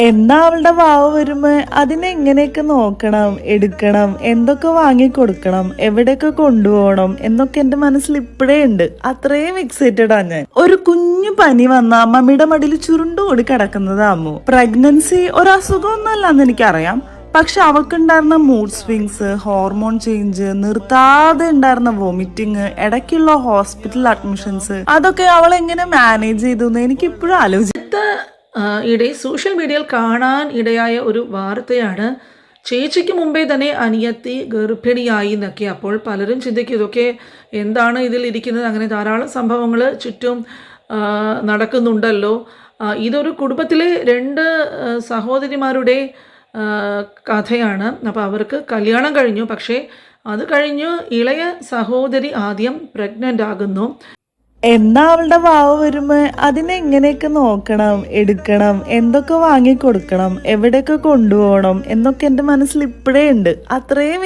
എന്നാ അവളുടെ വാവ് വരുമ്പോ അതിനെങ്ങനെയൊക്കെ നോക്കണം എടുക്കണം എന്തൊക്കെ വാങ്ങി കൊടുക്കണം എവിടെയൊക്കെ കൊണ്ടുപോകണം എന്നൊക്കെ എന്റെ മനസ്സിൽ ഇപ്പോഴേ ഉണ്ട്. അത്രയും എക്സൈറ്റഡ് ആണ് ഞാൻ. ഒരു കുഞ്ഞു പനി വന്ന മമ്മിയുടെ മടിയിൽ ചുരുണ്ടുകൂടി കിടക്കുന്നത് പ്രഗ്നൻസി ഒരു അസുഖമൊന്നുമല്ലെന്ന് എനിക്കറിയാം. പക്ഷെ അവൾക്കുണ്ടായിരുന്ന മൂഡ് സ്വിങ്സ് ഹോർമോൺ ചേഞ്ച് നിർത്താതെ ഉണ്ടായിരുന്ന വോമിറ്റിങ് ഇടയ്ക്കുള്ള ഹോസ്പിറ്റൽ അഡ്മിഷൻസ് അതൊക്കെ അവൾ എങ്ങനെ മാനേജ് ചെയ്തു എന്ന് എനിക്ക് ഇപ്പോഴും ഇടെ സോഷ്യൽ മീഡിയയിൽ കാണാൻ ഇടയായ ഒരു വാർത്തയാണ്. ചേച്ചിക്ക് മുമ്പേ തന്നെ അനിയത്തി ഗർഭിണിയായി എന്നൊക്കെ അപ്പോൾ പലരും ചിന്തിക്കും ഇതൊക്കെ എന്താണ് ഇതിൽ ഇരിക്കുന്നത്? അങ്ങനെ ധാരാളം സംഭവങ്ങൾ ചുറ്റും നടക്കുന്നുണ്ടല്ലോ. ഇതൊരു കുടുംബത്തിലെ രണ്ട് സഹോദരിമാരുടെ കഥയാണ്. അപ്പോൾ അവർക്ക് കല്യാണം കഴിഞ്ഞു. പക്ഷേ അത് കഴിഞ്ഞു ഇളയ സഹോദരി ആദ്യം പ്രഗ്നന്റ് ആകുന്നു. എന്നാ അവളുടെ വാവ് വരുമ്പോ അതിനെങ്ങനെയൊക്കെ നോക്കണം എടുക്കണം എന്തൊക്കെ വാങ്ങി കൊടുക്കണം എവിടെയൊക്കെ കൊണ്ടുപോകണം എന്നൊക്കെ എന്റെ മനസ്സിൽ ഇപ്പോഴേ ഉണ്ട്. അത്രയും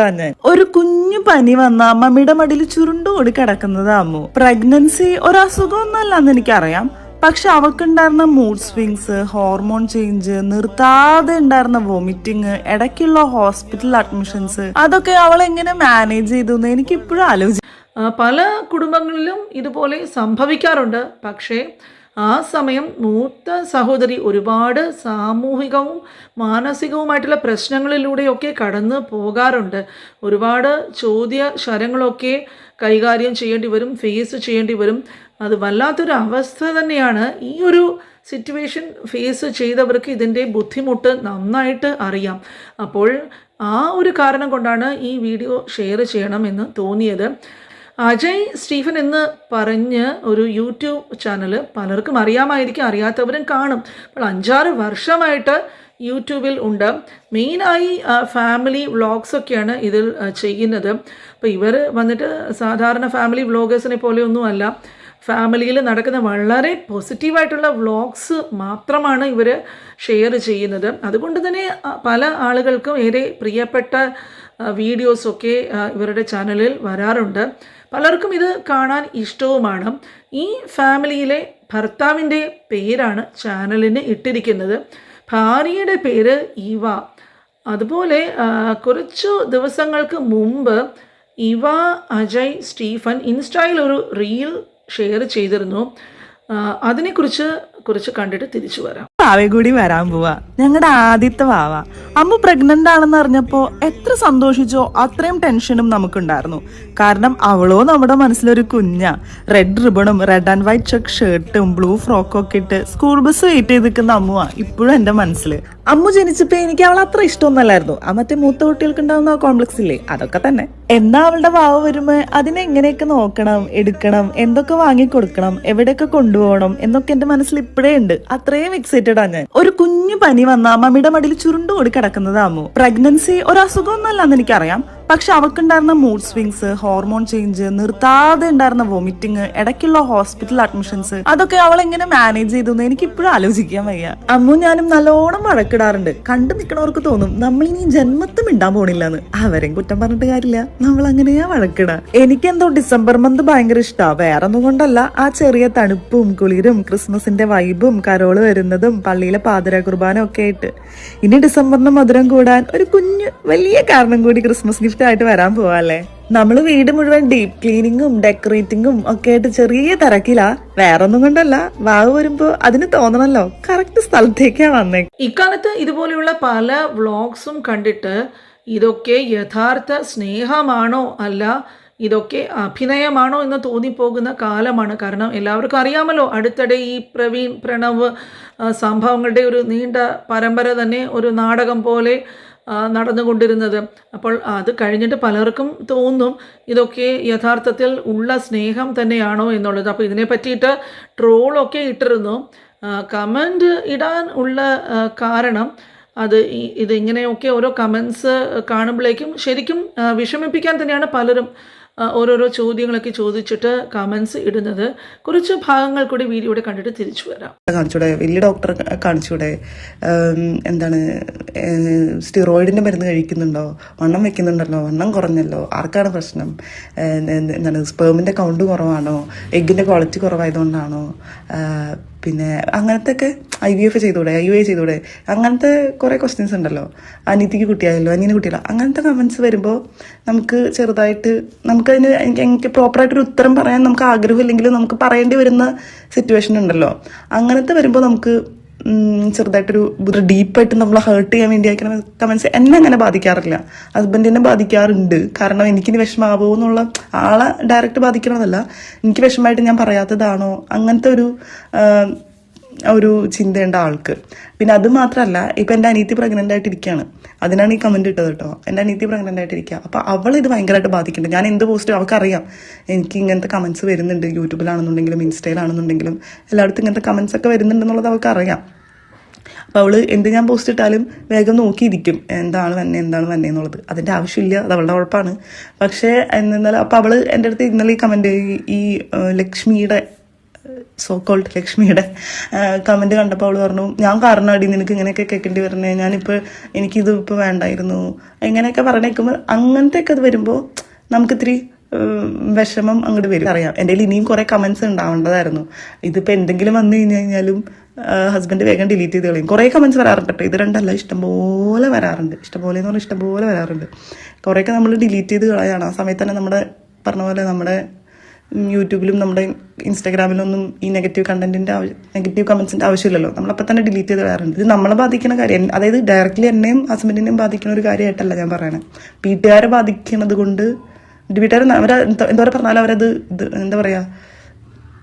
ആണ് ഞാൻ. ഒരു കുഞ്ഞു പനി വന്ന മമ്മിയുടെ മടിയിൽ ചുരുണ്ടുകൂടി കിടക്കുന്നത് അമ്മു. പ്രഗ്നൻസി ഒരു അസുഖമൊന്നുമല്ലെന്ന് എനിക്കറിയാം. പക്ഷെ അവക്കുണ്ടായിരുന്ന മൂഡ് സ്വിങ്സ് ഹോർമോൺ ചേഞ്ച് നിർത്താതെ ഉണ്ടായിരുന്ന വോമിറ്റിങ് ഇടയ്ക്കുള്ള ഹോസ്പിറ്റൽ അഡ്മിഷൻസ് അതൊക്കെ അവൾ എങ്ങനെ മാനേജ് ചെയ്തു എന്ന് എനിക്ക് ഇപ്പോഴും ആലോചിച്ചു ആ, പല കുടുംബങ്ങളിലും ഇതുപോലെ സംഭവിക്കാറുണ്ട്. പക്ഷേ ആ സമയം മൂത്ത സഹോദരി ഒരുപാട് സാമൂഹികവും മാനസികവുമായിട്ടുള്ള പ്രശ്നങ്ങളിലൂടെയൊക്കെ കടന്നു പോകാറുണ്ട്. ഒരുപാട് ചോദ്യ ശരങ്ങളൊക്കെ കൈകാര്യം ചെയ്യേണ്ടി വരും ഫേസ് ചെയ്യേണ്ടി വരും. അത് വല്ലാത്തൊരു അവസ്ഥ തന്നെയാണ്. ഈ ഒരു സിറ്റുവേഷൻ ഫേസ് ചെയ്തവർക്ക് ഇതിന്റെ ബുദ്ധിമുട്ട് നന്നായിട്ട് അറിയാം. അപ്പോൾ ആ ഒരു കാരണം കൊണ്ടാണ് ഈ വീഡിയോ ഷെയർ ചെയ്യണമെന്ന് തോന്നിയത്. അജയ് സ്റ്റീഫൻ എന്ന് പറഞ്ഞ് ഒരു യൂട്യൂബ് ചാനൽ പലർക്കും അറിയാമായിരിക്കും അറിയാത്തവരും കാണും. അപ്പോൾ അഞ്ചാറ് വർഷമായിട്ട് യൂട്യൂബിൽ ഉണ്ട്. മെയിനായി ഫാമിലി വ്ളോഗ്സൊക്കെയാണ് ഇതിൽ ചെയ്യുന്നത്. അപ്പോൾ ഇവർ വന്നിട്ട് സാധാരണ ഫാമിലി വ്ളോഗേഴ്സിനെ പോലെയൊന്നുമല്ല ഫാമിലിയിൽ നടക്കുന്ന വളരെ പോസിറ്റീവായിട്ടുള്ള വ്ളോഗ്സ് മാത്രമാണ് ഇവർ ഷെയർ ചെയ്യുന്നത്. അതുകൊണ്ട് തന്നെ പല ആളുകൾക്കും ഏറെ പ്രിയപ്പെട്ട വീഡിയോസൊക്കെ ഇവരുടെ ചാനലിൽ വരാറുണ്ട്. പലർക്കും ഇത് കാണാൻ ഇഷ്ടവുമാണ്. ഈ ഫാമിലിയിലെ ഭർത്താവിന്റെ പേരാണ് ചാനലിന് ഇട്ടിരിക്കുന്നത്. ഭാര്യയുടെ പേര് ഇവ. അതുപോലെ കുറച്ചു ദിവസങ്ങൾക്ക് മുമ്പ് ഇവ അജയ് സ്റ്റീഫൻ ഇൻസ്റ്റയിൽ ഒരു റീൽ ഷെയർ ചെയ്തിരുന്നു. അതിനെക്കുറിച്ച് കുറിച്ച് കണ്ടിട്ട് തിരിച്ചു വരാം. വാവേ കൂടി വരാൻ പോവാ. ഞങ്ങളുടെ ആദ്യത്തെ വാവ. അമ്മ പ്രഗ്നന്റ് ആണെന്ന് അറിഞ്ഞപ്പോ എത്ര സന്തോഷിച്ചോ അത്രയും ടെൻഷനും നമുക്കുണ്ടായിരുന്നു. കാരണം അവളോ നമ്മുടെ മനസ്സിലൊരു കുഞ്ഞ. റെഡ് റിബണും റെഡ് ആൻഡ് വൈറ്റ് ചെക്ക് ഷർട്ടും ബ്ലൂ ഫ്രോക്കും ഒക്കെ ഇട്ട് സ്കൂൾ ബസ് വെയിറ്റ് ചെയ്ത് നിൽക്കുന്ന അമ്മുവാ ഇപ്പോഴും എന്റെ മനസ്സിൽ അമ്മു ജനിച്ചപ്പോ എനിക്ക് അവൾ അത്ര ഇഷ്ടമൊന്നല്ലായിരുന്നു ആ മറ്റേ മൂത്ത കുട്ടികൾക്ക് ഉണ്ടാവുന്ന കോംപ്ലക്സ് ഇല്ലേ? അതൊക്കെ തന്നെ. എന്നാ അവളുടെ വാവ് വരുമ്പോ അതിനെങ്ങനെയൊക്കെ നോക്കണം എടുക്കണം എന്തൊക്കെ വാങ്ങി കൊടുക്കണം എവിടെയൊക്കെ കൊണ്ടുപോകണം എന്നൊക്കെ എന്റെ മനസ്സിൽ ഇപ്പോഴേ ഉണ്ട്. അത്രയും എക്സൈറ്റഡ് ആണ് ഞാൻ. ഒരു കുഞ്ഞു പനി വന്നാ മമ്മിയുടെ മടിയിൽ ചുരുണ്ടുകൂടി കിടക്കുന്നതാമോ പ്രഗ്നൻസി ഒരു അസുഖം അസുഖമൊന്നുമല്ലെന്ന് എനിക്കറിയാം. പക്ഷെ അവൾക്കുണ്ടായിരുന്ന മൂഡ് സ്വിങ്സ് ഹോർമോൺ ചേഞ്ച് നിർത്താതെ ഉണ്ടായിരുന്ന വോമിറ്റിങ് ഇടയ്ക്കുള്ള ഹോസ്പിറ്റൽ അഡ്മിഷൻസ് അതൊക്കെ അവൾ എങ്ങനെ മാനേജ് ചെയ്തു എന്ന് എനിക്ക് ഇപ്പോഴും ആലോചിക്കാൻ വയ്യ. അമ്മു ഞാനും നല്ലോണം വഴക്കിടാറുണ്ട്. കണ്ടു നിൽക്കണവർക്ക് തോന്നും നമ്മൾ ഇനി ജന്മത്തും ഇണ്ടാൻ പോണില്ല എന്ന് അവരെയും കുറ്റം പറഞ്ഞിട്ട് കാര്യമില്ല. നമ്മൾ അങ്ങനെയാ വഴക്കിട. എനിക്കെന്തോ ഡിസംബർ മന്ത് ഭയങ്കര ഇഷ്ടാ. വേറെ ഒന്നും കൊണ്ടല്ല. ആ ചെറിയ തണുപ്പും കുളിരും ക്രിസ്മസിന്റെ വൈബും കരോൾ വരുന്നതും പള്ളിയിലെ പാതിര കുർബാന ഒക്കെ ആയിട്ട്. ഇനി ഡിസംബറിന് മധുരം കൂടാൻ ഒരു കുഞ്ഞു വലിയ കാരണം കൂടി ക്രിസ്മസ് ഗിഫ്റ്റ് ആയിട്ട് വരാൻ പോവാല്ലേ നമ്മൾ വീട് മുഴുവൻ ഡീപ് ക്ലീനിങ്ങും ഡെക്കറേറ്റിങ്ങും ഒക്കെ ആയിട്ട് ചെറിയ തിരക്കിലാ. വേറെ ഒന്നും കൊണ്ടല്ല വാവ് വരുമ്പോ അതിന് തോന്നണല്ലോ. കറക്റ്റ് സ്ഥലത്തേക്കാ വന്നേ. ഇക്കാലത്ത് ഇതുപോലെയുള്ള പല വ്ളോഗ്സും കണ്ടിട്ട് ഇതൊക്കെ യഥാർത്ഥ സ്നേഹമാണോ അല്ല ഇതൊക്കെ അഭിനയമാണോ എന്ന് തോന്നിപ്പോകുന്ന കാലമാണ്. കാരണം എല്ലാവർക്കും അറിയാമല്ലോ അടുത്തിടെ ഈ പ്രവീൺ പ്രണവ് സംഭവങ്ങളുടെ ഒരു നീണ്ട പരമ്പര തന്നെ ഒരു നാടകം പോലെ നടന്നുകൊണ്ടിരുന്നത്. അപ്പോൾ അത് കഴിഞ്ഞിട്ട് പലർക്കും തോന്നും ഇതൊക്കെ യഥാർത്ഥത്തിൽ ഉള്ള സ്നേഹം തന്നെയാണോ എന്നുള്ളത്. അപ്പോൾ ഇതിനെ പറ്റിയിട്ട് ട്രോളൊക്കെ ഇട്ടിരുന്നു. കമന്റ് ഇടാൻ ഉള്ള കാരണം അത് ഇതിങ്ങനെയൊക്കെ ഓരോ കമൻസ് കാണുമ്പോഴേക്കും ശരിക്കും വിഷമിപ്പിക്കാൻ തന്നെയാണ് പലരും ഓരോരോ ചോദ്യങ്ങളൊക്കെ ചോദിച്ചിട്ട് കമൻസ് ഇടുന്നത്. കുറച്ച് ഭാഗങ്ങൾ കൂടി വീഡിയോയുടെ കണ്ടിട്ട് തിരിച്ചു വരാം. കാണിച്ചൂടെ? വലിയ ഡോക്ടറെ കാണിച്ചൂടെ? എന്താണ് സ്റ്റിറോയിഡിന്റെ മരുന്ന് കഴിക്കുന്നുണ്ടോ? വണ്ണം വെക്കുന്നുണ്ടല്ലോ? വണ്ണം കുറഞ്ഞല്ലോ? ആർക്കാണ് പ്രശ്നം? എന്താണ് സ്പേമിന്റെ കൗണ്ട് കുറവാണോ? എഗ്ഗിന്റെ ക്വാളിറ്റി കുറവായതുകൊണ്ടാണോ? പിന്നെ അങ്ങനത്തെ ഒക്കെ ഐ വി എഫ് ചെയ്തൂടെ ഐ യു ഐ ചെയ്തൂടെ അങ്ങനത്തെ കുറേ ക്വസ്റ്റ്യൻസ് ഉണ്ടല്ലോ. അനിയത്തിക്ക് കുട്ടിയായല്ലോ അനിയന് കുട്ടിയല്ലോ അങ്ങനത്തെ കമൻസ് വരുമ്പോൾ നമുക്ക് ചെറുതായിട്ട് നമുക്കതിന് എനിക്ക് എനിക്ക് പ്രോപ്പറായിട്ടൊരു ഉത്തരം പറയാൻ നമുക്ക് ആഗ്രഹമില്ലെങ്കിലും നമുക്ക് പറയേണ്ടി വരുന്ന സിറ്റുവേഷൻ ഉണ്ടല്ലോ. അങ്ങനത്തെ വരുമ്പോൾ നമുക്ക് ചെറുതായിട്ടൊരു ഡീപ്പായിട്ട് നമ്മളെ ഹേർട്ട് ചെയ്യാൻ വേണ്ടി അയക്കുന്ന കമൻസ് എന്നെ അങ്ങനെ ബാധിക്കാറില്ല. ഹസ്ബൻഡിനെ ബാധിക്കാറുണ്ട്. കാരണം എനിക്കിനി വിഷമാവോ എന്നുള്ള ആളെ ഡയറക്റ്റ് ബാധിക്കണതല്ല. എനിക്ക് വിഷമമായിട്ട് ഞാൻ പറയാത്തതാണോ? അങ്ങനത്തെ ഒരു ഒരു ചിന്തയുണ്ട് ആൾക്ക്. പിന്നെ അത് മാത്രമല്ല ഇപ്പം എന്റെ അനീതി പ്രഗ്നന്റ് ആയിട്ടിരിക്കുകയാണ് അതിനാണ് ഈ കമന്റ് ഇട്ടത് കേട്ടോ. എന്റെ അനീതി പ്രഗ്നന്റ് ആയിട്ടിരിക്കുക അപ്പോൾ അവൾ ഇത് ഭയങ്കരമായിട്ട് ബാധിക്കുന്നുണ്ട് ഞാൻ എന്ത് പോസ്റ്റ് അവൾക്കറിയാം. എനിക്ക് ഇങ്ങനത്തെ കമൻസ് വരുന്നുണ്ട്. യൂട്യൂബിലാണെന്നുണ്ടെങ്കിലും ഇൻസ്റ്റയിലാണെന്നുണ്ടെങ്കിലും എല്ലായിടത്തും ഇങ്ങനത്തെ കമൻസ് ഒക്കെ വരുന്നുണ്ടെന്നുള്ളത് അവൾക്കറിയാം. അപ്പോൾ അവൾ എന്ത് ഞാൻ പോസ്റ്റ് ഇട്ടാലും വേഗം നോക്കിയിരിക്കും. എന്താണ് വന്നെ എന്താണ് വന്നെ എന്നുള്ളത്. അതിന്റെ ആവശ്യമില്ല. അത് അവളുടെ കുഴപ്പമാണ് പക്ഷേ എന്നാൽ അപ്പോൾ അവൾ എന്റെ അടുത്ത് ഇന്നലെ ഈ കമന്റ് ഈ ലക്ഷ്മിയുടെ സോ കോൾഡ് ലക്ഷ്മിയുടെ കമന്റ് കണ്ടപ്പോൾ അവൾ പറഞ്ഞു ഞാൻ കാരണമാടി നിനക്ക് ഇങ്ങനെയൊക്കെ കേൾക്കേണ്ടി വരണേ ഞാനിപ്പോൾ എനിക്കിത് ഇപ്പോൾ വേണ്ടായിരുന്നു. ഇങ്ങനെയൊക്കെ പറഞ്ഞേക്കുമ്പോൾ അങ്ങനത്തെയൊക്കെ അത് വരുമ്പോൾ നമുക്കിത്തിരി വിഷമം അങ്ങോട്ട് വരും. അറിയാം. എന്റെ ഇനിയും കുറേ കമൻസ് ഉണ്ടാവേണ്ടതായിരുന്നു. ഇതിപ്പോൾ എന്തെങ്കിലും വന്നു കഴിഞ്ഞു കഴിഞ്ഞാലും ഹസ്ബൻഡ് വേഗം ഡിലീറ്റ് ചെയ്ത് കളയും. കുറേ കമൻസ് വരാറുണ്ട് ഇത് രണ്ടല്ല ഇഷ്ടംപോലെ വരാറുണ്ട്. ഇഷ്ടംപോലെ എന്ന് പറഞ്ഞാൽ ഇഷ്ടംപോലെ വരാറുണ്ട്. കുറേയൊക്കെ നമ്മൾ ഡിലീറ്റ് ചെയ്ത് കളയാണ്. ആ സമയത്ത് തന്നെ നമ്മുടെ പറഞ്ഞ പോലെ നമ്മുടെ യൂട്യൂബിലും നമ്മുടെ ഇൻസ്റ്റാഗ്രാമിലൊന്നും ഈ നെഗറ്റീവ് കണ്ടന്റിന്റെ നെഗറ്റീവ് കമന്റ്സിന്റെ ആവശ്യമില്ലല്ലോ. നമ്മളപ്പോൾ തന്നെ ഡിലീറ്റ് ചെയ്ത് കളയാറുണ്ട്. ഇത് നമ്മളെ ബാധിക്കുന്ന കാര്യം. അതായത് ഡയറക്റ്റ്ലി എന്നെയും ഹസ്ബൻഡിനെയും ബാധിക്കുന്ന ഒരു കാര്യമായിട്ടല്ല ഞാൻ പറയണത് വീട്ടുകാരെ ബാധിക്കുന്നത് കൊണ്ട് വീട്ടുകാർ അവരെ എന്താ പറയുക പറഞ്ഞാൽ അവരത് ഇത് എന്താ പറയാ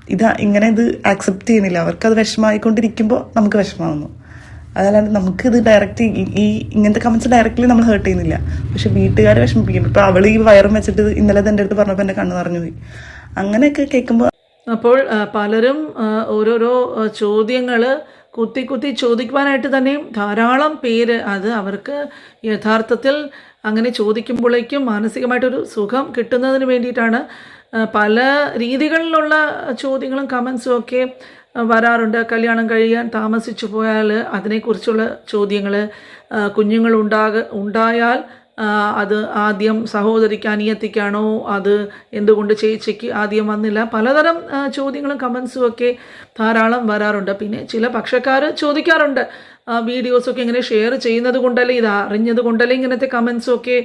ഇത് ഇങ്ങനെ ഇത് ആക്സെപ്റ്റ് ചെയ്യുന്നില്ല. അവർക്ക് അവർക്കത് വിഷമമായിക്കൊണ്ടിരിക്കുമ്പോൾ നമുക്ക് വിഷമാവുന്നു അതല്ലാണ്ട് ഇത് ഡയറക്റ്റ് ഈ ഇങ്ങനത്തെ കമന്റ്സ് ഡയറക്റ്റ്ലി നമ്മൾ ഹേർട്ട് ചെയ്യുന്നില്ല. പക്ഷെ വീട്ടുകാരെ വിഷമിപ്പിക്കും. ഇപ്പൊ അവൾ ഈ വയറും വെച്ചിട്ട് ഇന്നലെ എന്റെ അടുത്ത് പറഞ്ഞപ്പോൾ എന്റെ കണ്ണു നിറഞ്ഞു പോയി അങ്ങനെയൊക്കെ കേൾക്കുമ്പോൾ അപ്പോൾ പലരും ഓരോരോ ചോദ്യങ്ങൾ കുത്തി കുത്തി ചോദിക്കുവാനായിട്ട് തന്നെയും ധാരാളം പേര് അത് അവർക്ക് യഥാർത്ഥത്തിൽ അങ്ങനെ ചോദിക്കുമ്പോഴേക്കും മാനസികമായിട്ടൊരു സുഖം കിട്ടുന്നതിന് വേണ്ടിയിട്ടാണ് പല രീതികളിലുള്ള ചോദ്യങ്ങളും കമൻസും ഒക്കെ വരാറുണ്ട്. കല്യാണം കഴിയാൻ താമസിച്ചു പോയാൽ അതിനെക്കുറിച്ചുള്ള ചോദ്യങ്ങൾ കുഞ്ഞുങ്ങൾ ഉണ്ടാക ഉണ്ടായാൽ അത് ആദ്യം സഹോദരിക്ക് അനിയത്തിക്കാണോ? അത് എന്തുകൊണ്ട് ചേച്ചിക്ക് ആദ്യം വന്നില്ല? പലതരം ചോദ്യങ്ങളും കമൻസും ഒക്കെ ധാരാളം വരാറുണ്ട്. പിന്നെ ചില പക്ഷക്കാർ ചോദിക്കാറുണ്ട്. വീഡിയോസൊക്കെ ഇങ്ങനെ ഷെയർ ചെയ്യുന്നത് കൊണ്ടല്ലേ ഇത് അറിഞ്ഞത് കൊണ്ടല്ലേ ഇങ്ങനത്തെ കമൻസും ഒക്കെ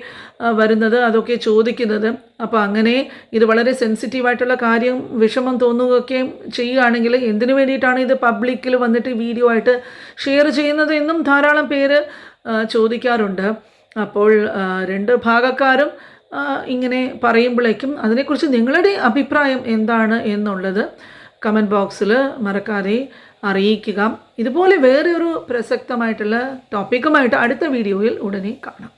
വരുന്നത് അതൊക്കെ ചോദിക്കുന്നത്. അപ്പോൾ അങ്ങനെ ഇത് വളരെ സെൻസിറ്റീവായിട്ടുള്ള കാര്യം വിഷമം തോന്നുകയൊക്കെ ചെയ്യുകയാണെങ്കിൽ എന്തിനു വേണ്ടിയിട്ടാണ് ഇത് പബ്ലിക്കിൽ വന്നിട്ട് വീഡിയോ ആയിട്ട് ഷെയർ ചെയ്യുന്നത് എന്നും ധാരാളം പേര് ചോദിക്കാറുണ്ട്. അപ്പോൾ രണ്ട് ഭാഗക്കാരും ഇങ്ങനെ പറയുമ്പോഴേക്കും അതിനെക്കുറിച്ച് നിങ്ങളുടെ അഭിപ്രായം എന്താണ് എന്നുള്ളത് കമന്റ് ബോക്സിൽ മറക്കാതെ അറിയിക്കുക. ഇതുപോലെ വേറെ ഒരു പ്രസക്തമായിട്ടുള്ള ടോപ്പിക്കുമായിട്ട് അടുത്ത വീഡിയോയിൽ ഉടനെ കാണാം.